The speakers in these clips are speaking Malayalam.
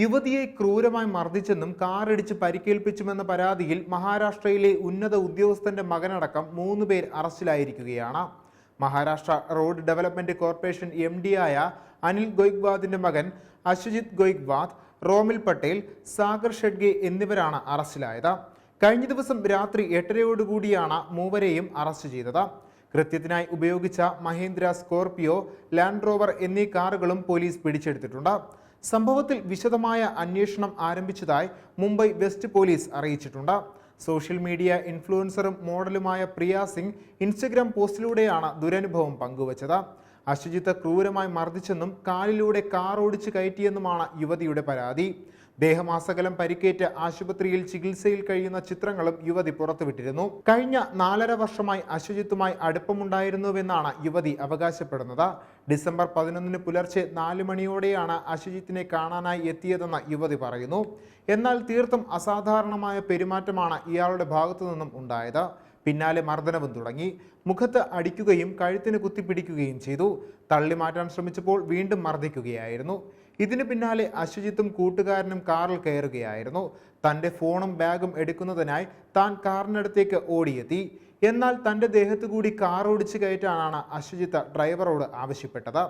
യുവതിയെ ക്രൂരമായി മർദ്ദിച്ചെന്നും കാറിടിച്ച് പരിക്കേൽപ്പിച്ചുമെന്ന പരാതിയിൽ മഹാരാഷ്ട്രയിലെ ഉന്നത ഉദ്യോഗസ്ഥന്റെ മകനടക്കം മൂന്ന് പേർ അറസ്റ്റിലായിരിക്കുകയാണ്. Maharashtra road development corporation M ആയ അനിൽ ഗോയ്ക്വാദിന്റെ മകൻ അശ്വജിത് ഗോയ്ക്വാദ് റോമിൽ പട്ടേൽ സാഗർ ഷെഡ്ഗെ എന്നിവരാണ് അറസ്റ്റിലായത്. കഴിഞ്ഞ ദിവസം രാത്രി എട്ടരയോടുകൂടിയാണ് മൂവരെയും അറസ്റ്റ് ചെയ്തത്. കൃത്യത്തിനായി ഉപയോഗിച്ച മഹേന്ദ്ര സ്കോർപിയോ ലാൻഡ് റോവർ എന്നീ കാറുകളും പോലീസ് പിടിച്ചെടുത്തിട്ടുണ്ട്. സംഭവത്തിൽ വിശദമായ അന്വേഷണം ആരംഭിച്ചതായി മുംബൈ വെസ്റ്റ് പോലീസ് അറിയിച്ചിട്ടുണ്ട്. സോഷ്യൽ മീഡിയ ഇൻഫ്ലുവൻസറും മോഡലുമായ പ്രിയ സിംഗ് ഇൻസ്റ്റഗ്രാം പോസ്റ്റിലൂടെയാണ് ദുരനുഭവം പങ്കുവച്ചത്. അശ്വജിത്ത് ക്രൂരമായി മർദ്ദിച്ചെന്നും കാലിലൂടെ കാർ ഓടിച്ചു കയറ്റിയെന്നുമാണ് യുവതിയുടെ പരാതി. ദേഹമാസകലം പരിക്കേറ്റ് ആശുപത്രിയിൽ ചികിത്സയിൽ കഴിയുന്ന ചിത്രങ്ങളും യുവതി പുറത്തുവിട്ടിരുന്നു. കഴിഞ്ഞ നാലര വർഷമായി അശ്വജിത്തുമായി അടുപ്പമുണ്ടായിരുന്നുവെന്നാണ് യുവതി അവകാശപ്പെടുന്നത്. ഡിസംബർ പതിനൊന്നിന് പുലർച്ചെ നാല് മണിയോടെയാണ് അശുചിത്തിനെ കാണാനായി എത്തിയതെന്ന് യുവതി പറയുന്നു. എന്നാൽ തീർത്തും അസാധാരണമായ പെരുമാറ്റമാണ് ഇയാളുടെ ഭാഗത്തു നിന്നും ഉണ്ടായത്. പിന്നാലെ മർദ്ദനവും തുടങ്ങി. മുഖത്ത് അടിക്കുകയും കഴുത്തിന് കുത്തിപ്പിടിക്കുകയും ചെയ്തു. തള്ളി മാറ്റാൻ ശ്രമിച്ചപ്പോൾ വീണ്ടും മർദ്ദിക്കുകയായിരുന്നു. ഇതിനു പിന്നാലെ അശ്വജിത്തും കൂട്ടുകാരനും കാറിൽ കയറുകയായിരുന്നു. തന്റെ ഫോണും ബാഗും എടുക്കുന്നതിനായി താൻ കാറിനടുത്തേക്ക് ഓടിയെത്തി. എന്നാൽ തന്റെ ദേഹത്തു കൂടി കാർ ഓടിച്ചു കയറ്റാനാണ് അശ്വജിത്ത് ഡ്രൈവറോട് ആവശ്യപ്പെട്ടത്.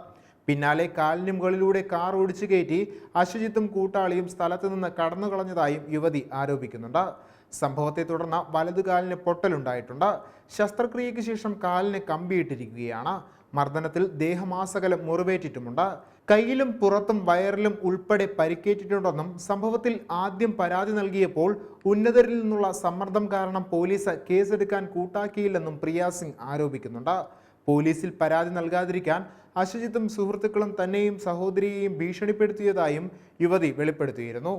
പിന്നാലെ കാലിന് മുകളിലൂടെ കാർ ഓടിച്ചു കയറ്റി അശ്വജിത്തും കൂട്ടാളിയും സ്ഥലത്ത് നിന്ന് കടന്നു കളഞ്ഞതായും യുവതി ആരോപിക്കുന്നുണ്ട്. സംഭവത്തെ തുടർന്ന് വലതുകാലിന് പൊട്ടലുണ്ടായിട്ടുണ്ട്. ശസ്ത്രക്രിയയ്ക്ക് ശേഷം കാലിന് കമ്പിയിട്ടിരിക്കുകയാണ്. മർദ്ദനത്തിൽ ദേഹമാസകലം മുറിവേറ്റിട്ടുമുണ്ട്. കയ്യിലും പുറത്തും വയറിലും ഉൾപ്പെടെ പരിക്കേറ്റിട്ടുണ്ടെന്നും സംഭവത്തിൽ ആദ്യം പരാതി നൽകിയപ്പോൾ ഉന്നതരിൽ നിന്നുള്ള സമ്മർദ്ദം കാരണം പോലീസ് കേസെടുക്കാൻ കൂട്ടാക്കിയില്ലെന്നും പ്രിയാസിംഗ് ആരോപിക്കുന്നുണ്ട്. പോലീസിൽ പരാതി നൽകാതിരിക്കാൻ അശ്വജിത്തും സുഹൃത്തുക്കളും തന്നെയും സഹോദരിയെയും ഭീഷണിപ്പെടുത്തിയതായും യുവതി വെളിപ്പെടുത്തിയിരുന്നു.